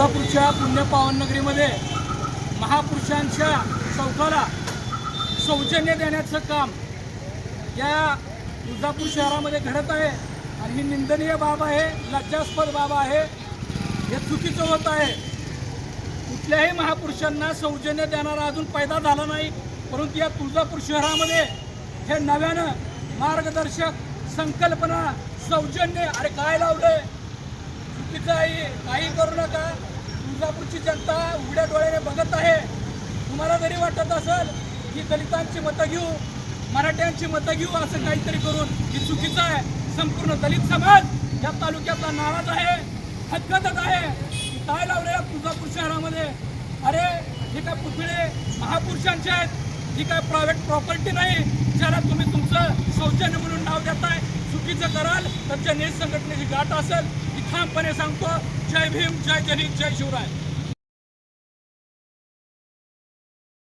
तुळजापूरच्या पुण्य पावननगरीमध्ये महापुरुषांच्या चौकाला सौजन्य देण्याचं काम या तुळजापूर शहरामध्ये घडत आहे. आणि ही निंदनीय बाब आहे लज्जास्पद बाब आहे. हे चुकीचं होत आहे. कुठल्याही महापुरुषांना सौजन्य देणारा अजून पैदा झाला नाही परंतु या तुळजापूर शहरामध्ये हे नव्यानं मार्गदर्शक संकल्पना सौजन्य अरे काय लावलंय? चुकीचं आहे काही करू नका. तुळजापूरची जनता उघड्या डोळ्याने बघत आहे. तुम्हाला जरी वाटत असेल की दलितांची मतं घेऊ मराठ्यांची मतं घेऊ असं काहीतरी करून ही चुकीचं आहे. संपूर्ण दलित समाज या तालुक्यातला नाराज आहे हतगतच आहे. काय लावलेला तुळजापूर शहरामध्ये. अरे हे काय पुतळे महापुरुषांचे आहेत. ही काय प्रायव्हेट प्रॉपर्टी नाही. ज्याला तुम्ही तुमचं सौजन्य म्हणून नाव देताय चुकीचं कराल तर जनहित संघटनेची गाठ असेल. ठामपणे सांगतो जय भीम जय जनी जय शिवराय.